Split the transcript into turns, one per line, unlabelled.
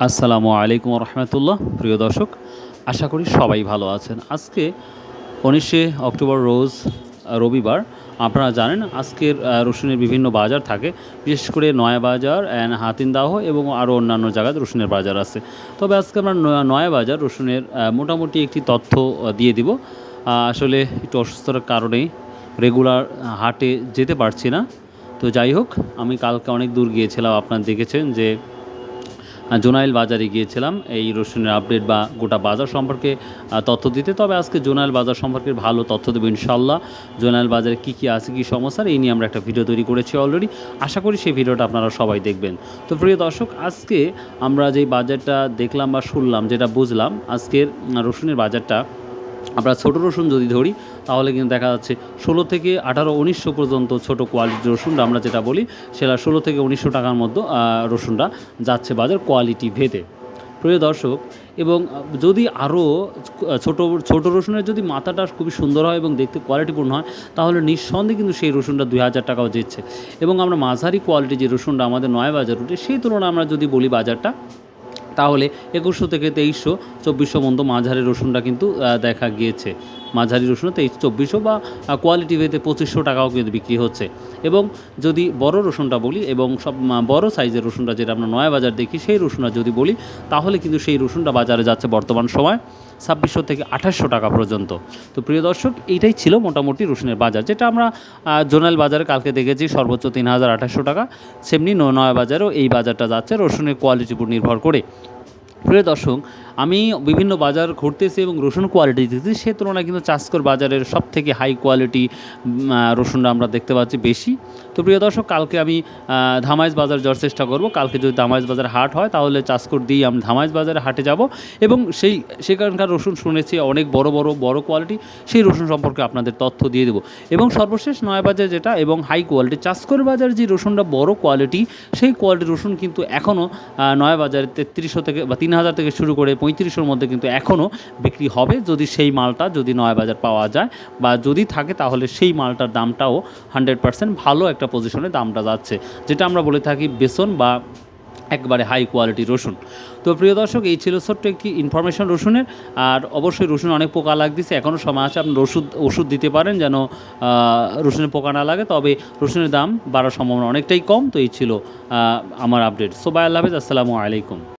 আসসালামু আলাইকুম রহমতুল্লাহ, প্রিয় দর্শক, আশা করি সবাই ভালো আছেন। আজকে উনিশে অক্টোবর রোজ রবিবার, আপনারা জানেন আজকের রসুনের বিভিন্ন বাজার থাকে, বিশেষ করে নয়া বাজার অ্যান্ড হাতিনদাহ এবং আরও অন্যান্য জায়গায় রসুনের বাজার আছে। তবে আজকে আমরা নয়া- বাজার রসুনের মোটামুটি একটি তথ্য দিয়ে দিব। আসলে একটু অসুস্থতার কারণে রেগুলার হাটে যেতে পারছি না। তো যাই হোক, আমি কালকে অনেক দূর গিয়েছিলাম, আপনারা দেখেছেন যে জোনাইল বাজারে গিয়েছিলাম। এই রসুনের আপডেট বা গোটা বাজার সম্পর্কে তথ্য দিতে। তবে আজকে জোনাইল বাজার সম্পর্কে ভালো তথ্য দেবো ইনশাল্লাহ জোনাইল বাজারে কী কী আছে, কী সমস্যা, এই নিয়ে আমরা একটা ভিডিও তৈরি করেছি অলরেডি আশা করি সেই ভিডিওটা আপনারা সবাই দেখবেন। তো প্রিয় দর্শক, আজকে আমরা যেই বাজারটা দেখলাম বা শুনলাম, যেটা বুঝলাম, আজকের রসুনের বাজারটা আমরা ছোটো রসুন যদি ধরি, তাহলে কিন্তু দেখা যাচ্ছে ষোলো থেকে আঠারো উনিশশো পর্যন্ত ছোটো কোয়ালিটির রসুনটা আমরা যেটা বলি, সেটা ষোলো থেকে উনিশশো টাকার মধ্যে রসুনটা যাচ্ছে বাজার কোয়ালিটি ভেদে। প্রিয় দর্শক, এবং যদি আরও ছোটো ছোটো রসুনের যদি মাথাটা খুবই সুন্দর হয় এবং দেখতে কোয়ালিটিপূর্ণ হয়, তাহলে নিঃসন্দেহে কিন্তু সেই রসুনটা দুই হাজার টাকাও দিচ্ছে এবং আমরা মাঝারি কোয়ালিটি যে রসুনটা আমাদের নয় বাজার উঠে সেই তুলনায় আমরা যদি বলি বাজারটা তাহলে একুশশো থেকে তেইশশো, চব্বিশশো মতো মাঝারি রসুনটা কিন্তু দেখা গিয়েছে। মাঝারি রসুন তেইশ, চব্বিশশো বা কোয়ালিটি ভেদে পঁচিশশো টাকাও কিন্তু বিক্রি হচ্ছে। এবং যদি বড় রসুনটা বলি এবং সব বড় সাইজের রসুনটা যেটা আমরা নয়া বাজার দেখি, সেই রসুনটা যদি বলি, তাহলে কিন্তু সেই রসুনটা বাজারে যাচ্ছে বর্তমান সময়। ছাব্বিশশো থেকে আঠাশশো টাকা পর্যন্ত। তো প্রিয় দর্শক, এইটাই ছিল মোটামুটি রসুনের বাজার। যেটা আমরা জোনাল বাজারে কালকে দেখেছি, সর্বোচ্চ তিন হাজার আঠাশশো টাকা। সেমনি নয় বাজারেও এই বাজারটা যাচ্ছে, রসুনের কোয়ালিটির উপর নির্ভর করে। প্রিয় দর্শক আমি বিভিন্ন বাজার ঘুরতেছি এবং রসুন কোয়ালিটি দেখতেছি, সে তুলনায় কিন্তু চাষকর বাজারের সব থেকে হাই কোয়ালিটি রসুনটা আমরা দেখতে পাচ্ছি বেশি। তো প্রিয় দর্শক, কালকে আমি ধামাইজ বাজার যাওয়ার চেষ্টা করব। কালকে যদি ধামাইজ বাজার হাট হয়, তাহলে চাষকর দিয়ে আমি ধামাইজ বাজারে হাটে যাব। এবং সেই, সেখানকার রসুন শুনেছি অনেক বড় বড় বড় কোয়ালিটি সেই রসুন সম্পর্কে আপনাদের তথ্য দিয়ে দেবো। এবং সর্বশেষ নয়া বাজার যেটা, এবং হাই কোয়ালিটি চাষকর বাজার যে রসুনটা বড় কোয়ালিটি সেই কোয়ালিটির রসুন কিন্তু এখনও নয়া বাজারে তেত্রিশশো থেকে বা তিন হাজার থেকে শুরু করে পঁয়ত্রিশশোর মধ্যে কিন্তু এখনও বিক্রি হবে। যদি সেই মালটা যদি নয় বাজার পাওয়া যায় বা যদি থাকে, তাহলে সেই মালটার দামটাও হান্ড্রেড পার্সেন্ট ভালো একটা পজিশনে দামটা যাচ্ছে। যেটা আমরা বলে থাকি বেসন বা একবারে হাই কোয়ালিটি রসুন। তো প্রিয় দর্শক, এই ছিল ছোট্ট একটি ইনফরমেশন রসুনের। আর অবশ্যই রসুন অনেক পোকা লাগতেছে, এখনও সময় আছে আপনি ওষুধ ওষুধ দিতে পারেন যেন রসুনের পোকা না লাগে। তবে রসুনের দাম বাড়ার সম্ভাবনা অনেকটাই কম। তো এই ছিল আমার আপডেট সো বাই আল্লাহ হাফেজ। আসসালামু আলাইকুম।